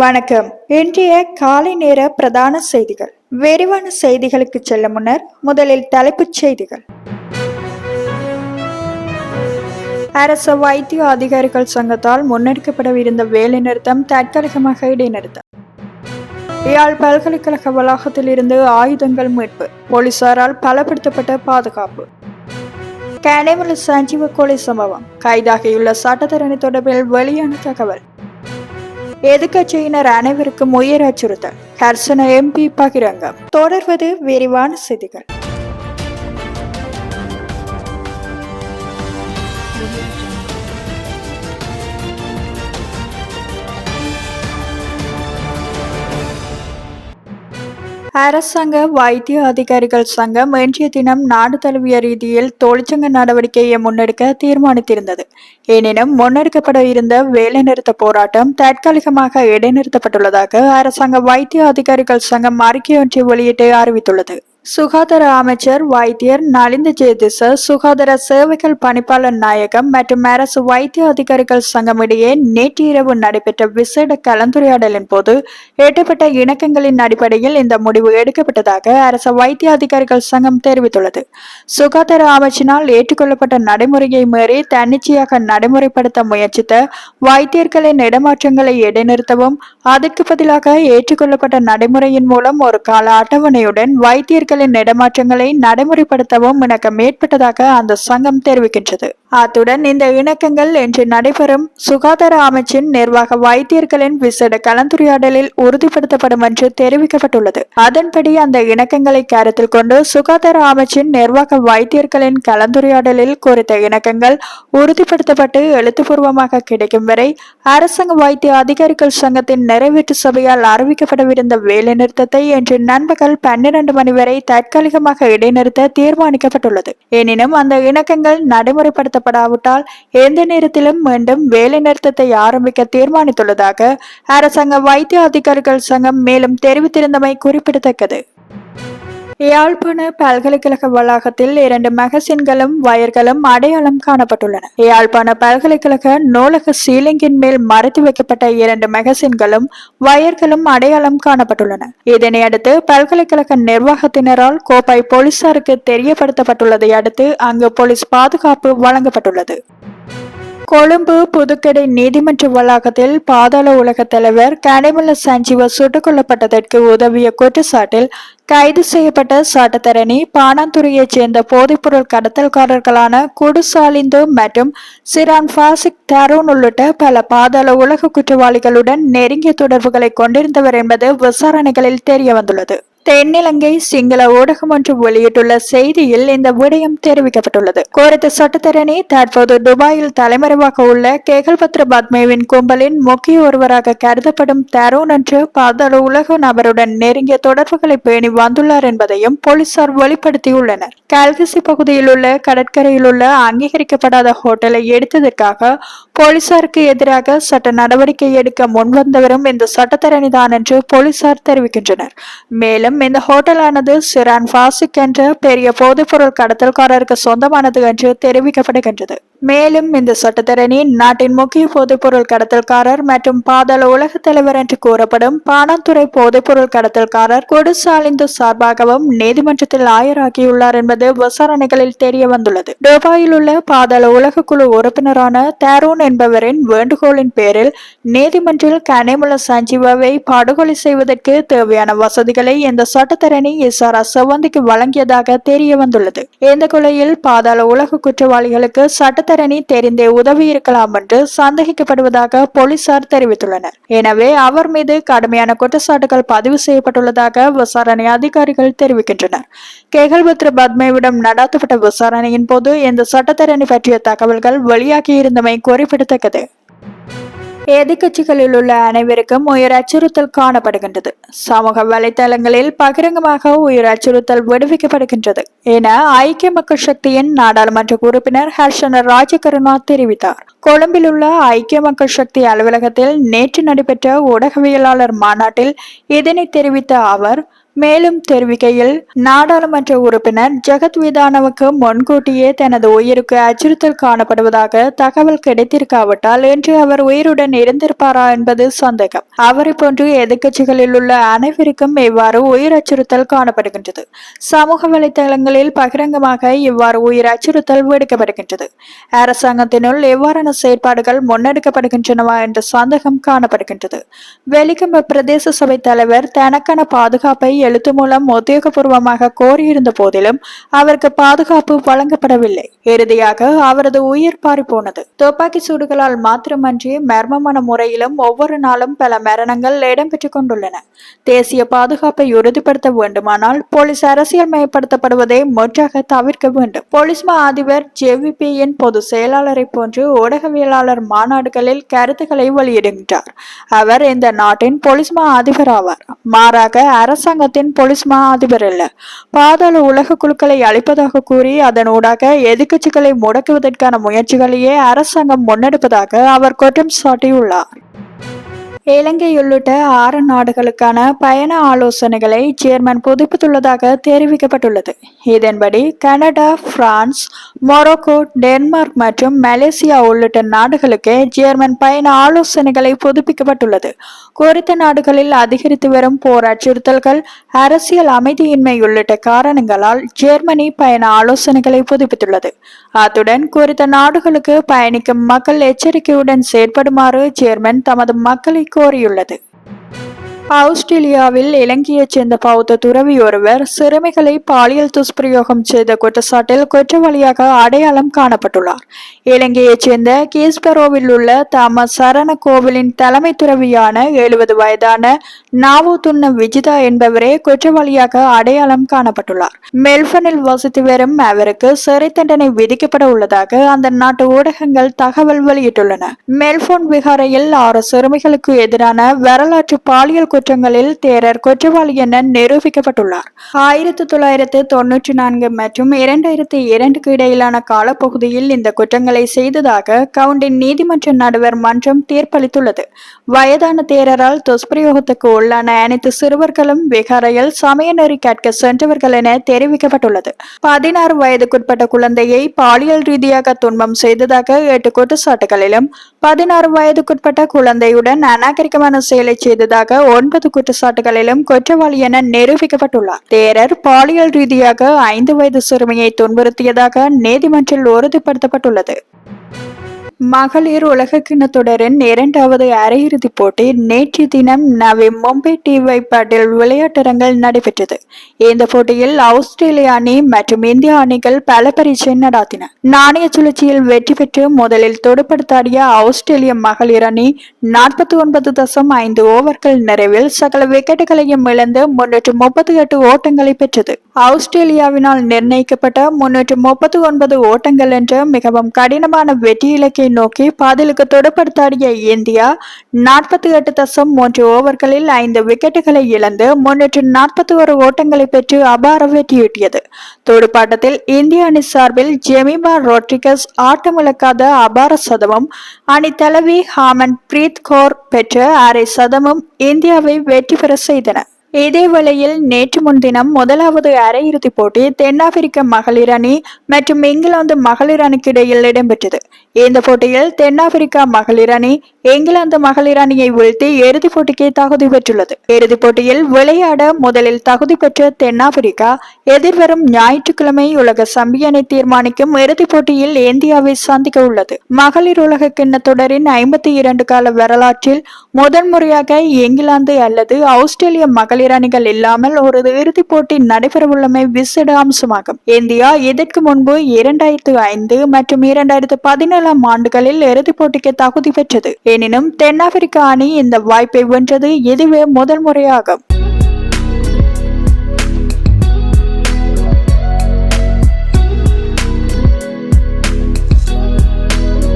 வணக்கம். இன்றைய காலை நேர பிரதான செய்திகள். விரிவான செய்திகளுக்கு செல்ல முன்னர் முதலில் தலைப்புச் செய்திகள். அரசு வைத்திய அதிகாரிகள் சங்கத்தால் முன்னெடுக்கப்படவிருந்த வேலைநிறுத்தம் தற்காலிகமாக இடைநிறுத்தம். யாழ் பல்கலைக்கழக வளாகத்தில் இருந்து ஆயுதங்கள் மீட்பு. போலீசாரால் பலப்படுத்தப்பட்ட பாதுகாப்பு. கனேமல சஞ்சீவ கொலை சம்பவம். கைதாகியுள்ள சட்டத்தரணி தொடர்பில் வெளியான தகவல். எதிர்கட்சியினர் அனைவருக்கும் உயர் அச்சுறுத்தல். ஹர்சன எம்பி பகிரங்கம். தொடர்வது விரிவான செய்திகள். அரசாங்க வைத்திய அதிகாரிகள் சங்கம் இன்றைய தினம் நாடு தழுவிய ரீதியில் தொழிற்சங்க நடவடிக்கையை முன்னெடுக்க தீர்மானித்திருந்தது. எனினும் முன்னெடுக்கப்பட இருந்த வேலைநிறுத்த போராட்டம் தற்காலிகமாக இடைநிறுத்தப்பட்டுள்ளதாக அரசாங்க வைத்திய அதிகாரிகள் சங்கம் அறிக்கை ஒன்றை வெளியிட்டு அறிவித்துள்ளது. சுகாதார அமைச்சர் வைத்தியர் நலிந்த ஜெயதிச சுகாதார சேவைகள் பணிப்பாளர் நாயகம் மற்றும் அரசு வைத்திய அதிகாரிகள் சங்கம் இடையே நேற்று இரவு நடைபெற்ற விசேட கலந்துரையாடலின் போது எட்டப்பட்ட இணக்கங்களின் அடிப்படையில் இந்த முடிவு எடுக்கப்பட்டதாக அரசு வைத்திய அதிகாரிகள் சங்கம் தெரிவித்துள்ளது. சுகாதார அமைச்சினால் ஏற்றுக்கொள்ளப்பட்ட நடைமுறையை மீறி தன்னிச்சையாக நடைமுறைப்படுத்த முயற்சித்த வைத்தியர்களின் இடமாற்றங்களை இடைநிறுத்தவும் அதற்கு பதிலாக ஏற்றுக்கொள்ளப்பட்ட நடைமுறையின் மூலம் ஒரு கால அட்டவணையுடன் வைத்தியர்கள் வைத்தியர்களின் இடமாற்றங்களை நடைமுறைப்படுத்தவும் இணக்கம் ஏற்பட்டதாக அந்த சங்கம் தெரிவிக்கின்றது. அத்துடன் இந்த இணக்கங்கள் இன்று நடைபெறும் சுகாதார அமைச்சின் நிர்வாக வைத்தியர்களின் விசேட கலந்துரையாடலில் உறுதிப்படுத்தப்படும் என்று தெரிவிக்கப்பட்டுள்ளது. அதன்படி அந்த இணக்கங்களை கருத்தில் கொண்டு சுகாதார அமைச்சின் நிர்வாக வைத்தியர்களின் கலந்துரையாடலில் குறித்த இணக்கங்கள் உறுதிப்படுத்தப்பட்டு எழுத்துப்பூர்வமாக கிடைக்கும் வரை அரசாங்க வைத்திய அதிகாரிகள் சங்கத்தின் நிறைவேற்று சபையால் அறிவிக்கப்படவிருந்த வேலைநிறுத்தத்தை இன்று நண்பகல் பன்னிரண்டு மணி வரை தற்காலிகமாக இடைநிறுத்த தீர்மானிக்கப்பட்டுள்ளது. எனினும் அந்த இணக்கங்கள் நடைமுறைப்படுத்த நடைமுறைப்படுத்தப்படாவிட்டால் எந்த நேரத்திலும் மீண்டும் வேலை நிறுத்தத்தை ஆரம்பிக்க தீர்மானித்துள்ளதாக அரசாங்க வைத்திய அதிகாரிகள் சங்கம் மேலும் தெரிவித்திருந்தமை குறிப்பிடத்தக்கது. யாழ்ப்பாண பல்கலைக்கழக வளாகத்தில் இரண்டு மகசின்களும் வயர்களும் அடையாளம் காணப்பட்டுள்ளன. யாழ்ப்பாண பல்கலைக்கழக நூலக சீலிங்கின் மேல் மறைத்து வைக்கப்பட்ட இரண்டு மகசின்களும் வயர்களும் அடையாளம் காணப்பட்டுள்ளன. இதனை அடுத்து பல்கலைக்கழக நிர்வாகத்தினரால் கோப்பாய் போலீசாருக்கு தெரியப்படுத்தப்பட்டுள்ளதை அடுத்து அங்கு போலீஸ் பாதுகாப்பு வழங்கப்பட்டுள்ளது. கொழும்பு புதுக்கடை நீதிமன்ற வளாகத்தில் பாதாள உலக தலைவர் கனிமல சஞ்சீவ சுட்டுக் கொல்லப்பட்டதற்கு உதவிய குற்றச்சாட்டில் கைது செய்யப்பட்ட சட்டத்தரணி பானாந்துறையைச் சேர்ந்த போதைப்பொருள் கடத்தல்காரர்களான குடுசாலிந்து மற்றும் சிரான் ஃபாசிக் தருண் உள்ளிட்ட பல பாதாள உலக குற்றவாளிகளுடன் நெருங்கிய தொடர்புகளை கொண்டிருந்தவர் என்பது விசாரணைகளில் தெரிய வந்துள்ளது தென்னிலங்கை சிங்கள ஊடகம் ஒன்று வெளியிட்டுள்ள செய்தியில் இந்த விடயம் தெரிவிக்கப்பட்டுள்ளது. குறித்த சட்டத்தரணி தற்போது துபாயில் தலைமறைவாக உள்ள கேகல்பத்ர பத்மேவின் கும்பலின் முக்கிய ஒருவராக கருதப்படும் தருண் என்று பாதாள உலக நபருடன் நெருங்கிய தொடர்புகளை பேணி வந்துள்ளார் என்பதையும் போலீசார் வெளிப்படுத்தியுள்ளனர். கல்கசி பகுதியில் உள்ள கடற்கரையில் உள்ள அங்கீகரிக்கப்படாத ஹோட்டலை எடுத்ததற்காக போலீசாருக்கு எதிராக சட்ட நடவடிக்கை எடுக்க முன்வந்தவரும் இந்த சட்டத்தரணிதான் என்று போலீசார் தெரிவிக்கின்றனர். மேலும் இந்த ஹோட்டலானது சிரான் பாசிக் என்ற பெரிய போதைப்பொருள் கடத்தல்காரருக்கு சொந்தமானது என்று தெரிவிக்கப்படுகின்றது. மேலும் இந்த சட்டத்தரணி நாட்டின் முக்கிய போதைப்பொருள் கடத்தல்காரர் மற்றும் பாதாள உலக தலைவர் என்று கூறப்படும் பாணாத்துறை போதைப்பொருள் கடத்தல்காரர் கொடுசாலிந்து சார்பாகவும் நீதிமன்றத்தில் ஆயராகியுள்ளார் என்பது விசாரணைகளில் தெரிய வந்துள்ளது. துபாயில் உள்ள பாதாள உலக குழு உறுப்பினரான தேரூன் என்பவரின் வேண்டுகோளின் பேரில் நீதிமன்றில் கனிமுல சஞ்சீவாவை படுகொலை செய்வதற்கு தேவையான வசதிகளை இந்த சட்டத்தரணி இசாரா செவந்திக்கு வழங்கியதாக தெரிய வந்துள்ளது. இந்த கொலையில் பாதாள உலக குற்றவாளிகளுக்கு சட்ட குணதரணி தெரிந்தே உதவி இருக்கலாம் என்று சந்தேகிக்கப்படுவதாக போலீசார் தெரிவித்துள்ளனர். எனவே அவர் மீது கடுமையான குற்றச்சாட்டுகள் பதிவு செய்யப்பட்டுள்ளதாக விசாரணை அதிகாரிகள் தெரிவிக்கின்றனர். கேகல்பத்ர பத்மேவிடம் நடத்தப்பட்ட விசாரணையின் போது இந்த சட்டத்தரணி பற்றிய தகவல்கள் வெளியாகியிருந்தமை குறிப்பிடத்தக்கது. எதிர்க்கட்சிகளில் உள்ள அனைவருக்கும் உயிர் அச்சுறுத்தல் காணப்படுகின்றது. சமூக வலைதளங்களில் பகிரங்கமாக உயிர் அச்சுறுத்தல் விடுவிக்கப்படுகின்றது என ஐக்கிய மக்கள் சக்தியின் நாடாளுமன்ற உறுப்பினர் ஹர்ஷன ராஜகருணா தெரிவித்தார். கொழும்பில் உள்ள ஐக்கிய மக்கள் சக்தி அலுவலகத்தில் நேற்று நடைபெற்ற ஊடகவியலாளர் மாநாட்டில் இதனை தெரிவித்த அவர் மேலும் தெரிவிக்கையில் நாடாளுமன்ற உறுப்பினர் ஜெகத் விதானவுக்கு முன்கூட்டியே தனது உயிருக்கு அச்சுறுத்தல் காணப்படுவதாக தகவல் கிடைத்திருக்காவிட்டால் இன்று அவர் உயிருடன் இருந்திருப்பாரா என்பது சந்தேகம். அவரை போன்று எதிர்கட்சிகளில் உள்ள அனைவருக்கும் இவ்வாறு உயிர் அச்சுறுத்தல் காணப்படுகின்றது. சமூக வலைதளங்களில் பகிரங்கமாக இவ்வாறு உயிர் அச்சுறுத்தல் விடுக்கப்படுகின்றது. அரசாங்கத்தினுள் எவ்வாறான செயற்பாடுகள் முன்னெடுக்கப்படுகின்றனவா என்ற சந்தேகம் காணப்படுகின்றது. வெலிகம்ப பிரதேச சபை தலைவர் தனக்கான பாதுகாப்பை எழுத்து மூலம் உத்தியோகபூர்வமாக கோரியிருந்த போதிலும் அவருக்கு பாதுகாப்பு வழங்கப்படவில்லை. இறுதியாக அவரது உயிர் பாரி போனது துப்பாக்கி சூடுகளால் மாத்திரமன்றி மர்மமான முறையிலும் ஒவ்வொரு நாளும் பல மரணங்கள் இடம்பெற்றுக் கொண்டுள்ளன. தேசிய பாதுகாப்பை உறுதிப்படுத்த வேண்டுமானால் போலீஸ் அரசியல் மயப்படுத்தப்படுவதை முற்றாக தவிர்க்க வேண்டும். போலீஸ் மா அதிபர் ஜேவிபியின் பொது செயலாளரை போன்று ஊடகவியலாளர் மாநாடுகளில் கருத்துக்களை வெளியிடுகின்றார். அவர் இந்த நாட்டின் போலீஸ் மா அதிபர் ஆவார். மாறாக அரசாங்கத்தின் போலீஸ் மா அதிபர் அல்ல. பாதாள உலக குழுக்களை அழிப்பதாக கூறி அதனூடாக எதிர்க்கட்சிகளை முடக்குவதற்கான முயற்சிகளையே அரசாங்கம் முன்னெடுப்பதாக அவர் குற்றம் சாட்டியுள்ளார். இலங்கை உள்ளிட்ட ஆறு நாடுகளுக்கான பயண ஆலோசனைகளை சேர்மன் புதுப்பித்துள்ளதாக தெரிவிக்கப்பட்டுள்ளது. இதன்படி கனடா பிரான்ஸ் மொரோக்கோ டென்மார்க் மற்றும் மலேசியா உள்ளிட்ட நாடுகளுக்கு ஜேர்மன் பயண ஆலோசனைகளை புதுப்பிக்கப்பட்டுள்ளது. குறித்த நாடுகளில் அதிகரித்து வரும் போர் அச்சுறுத்தல்கள் அரசியல் அமைதியின்மை உள்ளிட்ட காரணங்களால் ஜெர்மனி பயண ஆலோசனைகளை புதுப்பித்துள்ளது. அத்துடன் குறித்த நாடுகளுக்கு பயணிக்கும் மக்கள் எச்சரிக்கையுடன் செயற்படுமாறு ஜெர்மன் தமது மக்களை கோரியுள்ளது. ஆஸ்திரேலியாவில் இலங்கையைச் சேர்ந்த பௌத்த துறவி ஒருவர் சிறுமிகளை பாலியல் துஷ்பிரயோகம் செய்த குற்றச்சாட்டில் குற்றவாளியாக அடையாளம் காணப்பட்டுள்ளார். இலங்கையைச் சேர்ந்த கீஸ்பரோவில் உள்ள தம சரண கோவிலின் தலைமை துறவியான எழுபது வயதான நாவுதுன்ன விஜிதா என்பவரே குற்றவாளியாக அடையாளம் காணப்பட்டுள்ளார். மெல்பனில் வசித்து வரும் அவருக்கு சிறை தண்டனை விதிக்கப்பட உள்ளதாக அந்த நாட்டு ஊடகங்கள் தகவல் வெளியிட்டுள்ளன. மெல்போன் விகாரையில் ஆறு சிறுமிகளுக்கு எதிரான வரலாற்று பாலியல் குற்றங்களில் தேரர் குற்றவாளி என நிரூபிக்கப்பட்டுள்ளார். ஆயிரத்தி தொள்ளாயிரத்து தொன்னூற்றி நான்கு மற்றும் இரண்டாயிரத்தி இரண்டுக்கு இடையிலான காலப்பகுதியில் இந்த குற்றங்களை செய்ததாக கவுண்டின் நீதிமன்ற நடுவர் மன்றம் தீர்ப்பளித்துள்ளது. வயதான தேரரால் துஷ்பிரயோகத்துக்கு உள்ளான அனைத்து சிறுவர்களும் விகாரையில் சமய நெறி கற்க சென்றவர்கள் என தெரிவிக்கப்பட்டுள்ளது. பதினாறு வயதுக்குட்பட்ட குழந்தையை பாலியல் ரீதியாக துன்பம் செய்ததாக எட்டு குற்றச்சாட்டுகளிலும் பதினாறு வயதுக்குட்பட்ட குழந்தையுடன் அநாகரிகமான செயலை செய்ததாக ஒன்று ஒன்பது குற்றச்சாட்டுகளிலும் குற்றவாளி என நிரூபிக்கப்பட்டுள்ளார். தேரர் பாலியல் ரீதியாக ஐந்து வயது சிறுமியை துன்புறுத்தியதாக நீதிமன்றில் உறுதிப்படுத்தப்பட்டுள்ளது. மகளிர் உலகக்கிண்ண தொடரின் இரண்டாவது அரையிறுதிப் போட்டி நேற்று தினம் நவி மும்பை டிவைப்பாட்டில் விளையாட்டரங்கில் நடைபெற்றது. இந்த போட்டியில் ஆஸ்திரேலிய அணி மற்றும் இந்திய அணிகள் பல பரீட்சை நடாத்தின. நாணய சுழற்சியில் வெற்றி பெற்று முதலில் தொடுப்படுத்தாடிய ஆஸ்திரேலிய மகளிர் அணி நாற்பத்தி ஒன்பது தசம் ஐந்து ஓவர்கள் நிறைவில் சகல விக்கெட்டுகளையும் இழந்து முன்னூற்று முப்பத்தி எட்டு ஓட்டங்களை பெற்றது. ஆஸ்திரேலியாவினால் நிர்ணயிக்கப்பட்ட முன்னூற்று முப்பத்தி ஒன்பது ஓட்டங்கள் என்ற மிகவும் கடினமான வெற்றி இலக்கை நோக்கி பாதிலுக்கு தொடப்படுத்தாடிய இந்தியா நாற்பத்தி எட்டு தசம் மூன்று ஓவர்களில் ஐந்து விக்கெட்டுகளை இழந்து முன்னூற்று நாற்பத்தி ஒரு ஓட்டங்களை பெற்று அபார வெற்றியீட்டியது. துடுப்பாட்டத்தில் இந்திய அணி சார்பில் ஜெமிமா ரோட்ரிகஸ் ஆட்டமிழக்காத அபார சதமும் அணி தலைவி ஹாமன் பிரீத் கௌர் பெற்ற அரை சதமும் இந்தியாவை வெற்றி பெற செய்தன. இதேவேளையில் நேற்று முன்தினம் முதலாவது அரையிறுதிப் போட்டி தென்னாப்பிரிக்க மகளிர் அணி மற்றும் இங்கிலாந்து மகளிர் அணிக்கு இடையில் இடம்பெற்றது. இந்த போட்டியில் தென்னாப்பிரிக்கா மகளிர் அணி இங்கிலாந்து மகளிர் அணியை வீழ்த்தி இறுதிப் போட்டிக்கு தகுதி பெற்றுள்ளது. இறுதிப் போட்டியில் விளையாட முதலில் தகுதி பெற்ற தென்னாப்பிரிக்கா எதிர்வரும் ஞாயிற்றுக்கிழமை உலக சம்பியனை தீர்மானிக்கும் இறுதிப் போட்டியில் இந்தியாவை சந்திக்க உள்ளது. மகளிர் உலக கிண்ண தொடரின் ஐம்பத்தி இரண்டு கால வரலாற்றில் முதன்முறையாக இங்கிலாந்து அல்லது ஆஸ்திரேலிய மகளிர் அணிகள் இல்லாமல் ஒரு இறுதிப் போட்டி நடைபெறவுள்ளமை விசேட அம்சமாகும். இந்தியா இதற்கு முன்பு இரண்டாயிரத்து ஐந்து மற்றும் இரண்டாயிரத்து பதினேழாம் ஆண்டுகளில் இறுதிப் போட்டிக்கு தகுதி பெற்றது. எனினும் தென்னாப்பிரிக்க அணி இந்த வாய்ப்பை வென்றது இதுவே முதல் முறையாகும்.